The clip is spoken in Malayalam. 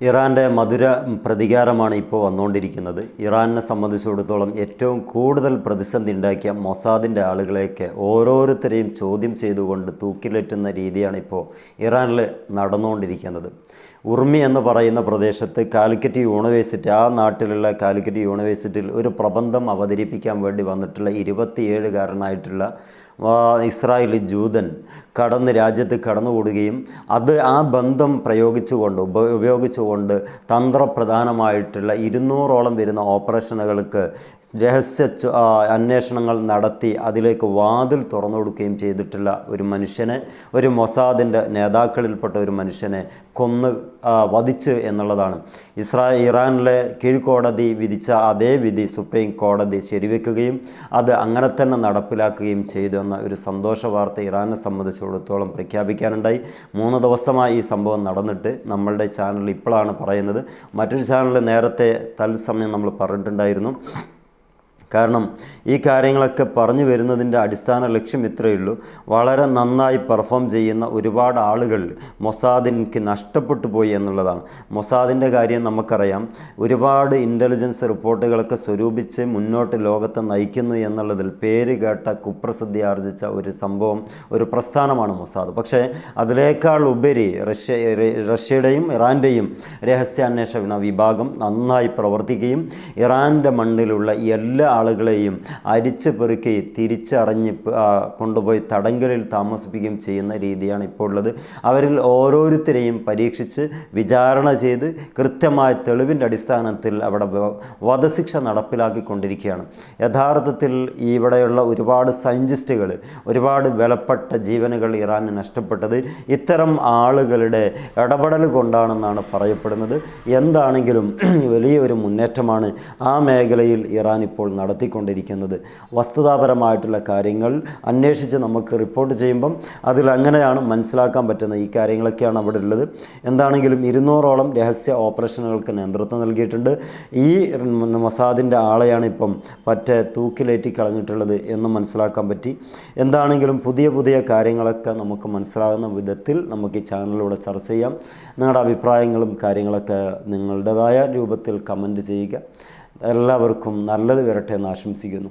ഇറാന്റെ മധുര പ്രതികാരമാണ് ഇപ്പോൾ വന്നുകൊണ്ടിരിക്കുന്നത്. ഇറാനെ സംബന്ധിച്ചിടത്തോളം ഏറ്റവും കൂടുതൽ പ്രതിസന്ധി ഉണ്ടാക്കിയ മൊസാദിന്റെ ആളുകളെയൊക്കെ ഓരോരുത്തരെയും ചോദ്യം ചെയ്തുകൊണ്ട് തൂക്കിലെറ്റുന്ന രീതിയാണ് ഇപ്പോൾ ഇറാനിൽ നടന്നുകൊണ്ടിരിക്കുന്നത്. ഉർമി എന്ന് പറയുന്ന പ്രദേശത്ത് കാലിക്കറ്റ് യൂണിവേഴ്സിറ്റി ആ നാട്ടിലുള്ള കാലിക്കറ്റ് യൂണിവേഴ്സിറ്റിയിൽ ഒരു പ്രബന്ധം അവതരിപ്പിക്കാൻ വേണ്ടി വന്നിട്ടുള്ള ഇരുപത്തിയേഴുകാരനായിട്ടുള്ള ഇസ്രായേലി ജൂതൻ കടന്ന് രാജ്യത്ത് കടന്നുകൂടുകയും അത് ആ ബന്ധം പ്രയോഗിച്ചുകൊണ്ട് ഉപ ഉപയോഗിച്ചുകൊണ്ട് തന്ത്രപ്രധാനമായിട്ടുള്ള ഇരുന്നൂറോളം വരുന്ന ഓപ്പറേഷനുകൾക്ക് രഹസ്യ അന്വേഷണങ്ങൾ നടത്തി അതിലേക്ക് വാതിൽ തുറന്നു കൊടുക്കുകയും ചെയ്തിട്ടുള്ള ഒരു മനുഷ്യനെ ഒരു മൊസാദിന്റെ നേതാക്കളിൽപ്പെട്ട ഒരു മനുഷ്യനെ കൊന്ന് വധിച്ച് എന്നുള്ളതാണ്. ഇസ്രാ ഇറാനിലെ കീഴ്ക്കോടതി വിധിച്ച അതേ വിധി സുപ്രീം കോടതി ശരിവെക്കുകയും അത് അങ്ങനെ തന്നെ നടപ്പിലാക്കുകയും ചെയ്തു എന്ന ഒരു സന്തോഷ വാർത്ത ഇറാനെ സംബന്ധിച്ചിടത്തോളം പ്രഖ്യാപിക്കാനുണ്ടായി. മൂന്ന് ദിവസമായി ഈ സംഭവം നടന്നിട്ട് നമ്മളുടെ ചാനൽ ഇപ്പോഴാണ് പറയുന്നത്. മറ്റൊരു ചാനൽ നേരത്തെ തത്സമയം നമ്മൾ പറഞ്ഞിട്ടുണ്ടായിരുന്നു. കാരണം ഈ കാര്യങ്ങളൊക്കെ പറഞ്ഞു വരുന്നതിന്റെ അടിസ്ഥാന ലക്ഷ്യം ഇത്രയേ ഉള്ളൂ. വളരെ നന്നായി പെർഫോം ചെയ്യുന്ന ഒരുപാട് ആളുകൾ മൊസാദിനിക്ക് നഷ്ടപ്പെട്ടു പോയി എന്നുള്ളതാണ്. മൊസാദിന്റെ കാര്യം നമുക്കറിയാം. ഒരുപാട് ഇന്റലിജൻസ് റിപ്പോർട്ടുകളൊക്കെ സ്വരൂപിച്ച് മുന്നോട്ട് ലോകത്തെ നയിക്കുന്നു എന്നുള്ളതിൽ പേര് കേട്ട കുപ്രസിദ്ധി ആർജിച്ച ഒരു സംഭവം ഒരു പ്രസ്ഥാനമാണ് മൊസാദ്. പക്ഷേ അതിലേക്കാൾ ഉപരി റഷ്യ റഷ്യയുടെയും ഇറാന്റെയും രഹസ്യാന്വേഷണ വിഭാഗം നന്നായി പ്രവർത്തിക്കുകയും ഇറാന്റെ മണ്ണിലുള്ള എല്ലാ ആളുകളെയും അരിച്ച് പെറുക്കി തിരിച്ചറിഞ്ഞ് കൊണ്ടുപോയി തടങ്കലിൽ താമസിപ്പിക്കുകയും ചെയ്യുന്ന രീതിയാണ് ഇപ്പോൾ ഉള്ളത്. അവരിൽ ഓരോരുത്തരെയും പരീക്ഷിച്ച് വിചാരണ ചെയ്ത് കൃത്യമായ തെളിവിന്റെ അടിസ്ഥാനത്തിൽ അവിടെ വധശിക്ഷ നടപ്പിലാക്കിക്കൊണ്ടിരിക്കുകയാണ്. യഥാർത്ഥത്തിൽ ഇവിടെയുള്ള ഒരുപാട് സയന്റിസ്റ്റുകൾ ഒരുപാട് വിലപ്പെട്ട ജീവനുകൾ ഇറാന് നഷ്ടപ്പെട്ടത് ഇത്തരം ആളുകളുടെ ഇടപെടൽ കൊണ്ടാണെന്നാണ് പറയപ്പെടുന്നത്. എന്താണെങ്കിലും വലിയൊരു മുന്നേറ്റമാണ് ആ മേഖലയിൽ ഇറാൻ ഇപ്പോൾ നടത്തിക്കൊണ്ടിരിക്കുന്നത്. വസ്തുതാപരമായിട്ടുള്ള കാര്യങ്ങൾ അന്വേഷിച്ച് നമുക്ക് റിപ്പോർട്ട് ചെയ്യുമ്പം അതിൽ അങ്ങനെയാണ് മനസ്സിലാക്കാൻ പറ്റുന്നത്. ഈ കാര്യങ്ങളൊക്കെയാണ് അവിടെ ഉള്ളത്. എന്താണെങ്കിലും ഇരുന്നൂറോളം രഹസ്യ ഓപ്പറേഷനുകൾക്ക് നേതൃത്വം നൽകിയിട്ടുണ്ട്. ഈ മസാദിന്റെ ആളെയാണ് ഇപ്പം പറ്റേ തൂക്കിലേറ്റി കളഞ്ഞിട്ടുള്ളത് എന്ന് മനസ്സിലാക്കാൻ പറ്റി. എന്താണെങ്കിലും പുതിയ പുതിയ കാര്യങ്ങളൊക്കെ നമുക്ക് മനസ്സിലാകുന്ന വിധത്തിൽ നമുക്ക് ഈ ചാനലിലൂടെ ചർച്ച ചെയ്യാം. നിങ്ങളുടെ അഭിപ്രായങ്ങളും കാര്യങ്ങളൊക്കെ നിങ്ങളുടേതായ രൂപത്തിൽ കമന്റ് ചെയ്യുക. എല്ലാവർക്കും നല്ലത് വരട്ടെ എന്ന് ആശംസിക്കുന്നു.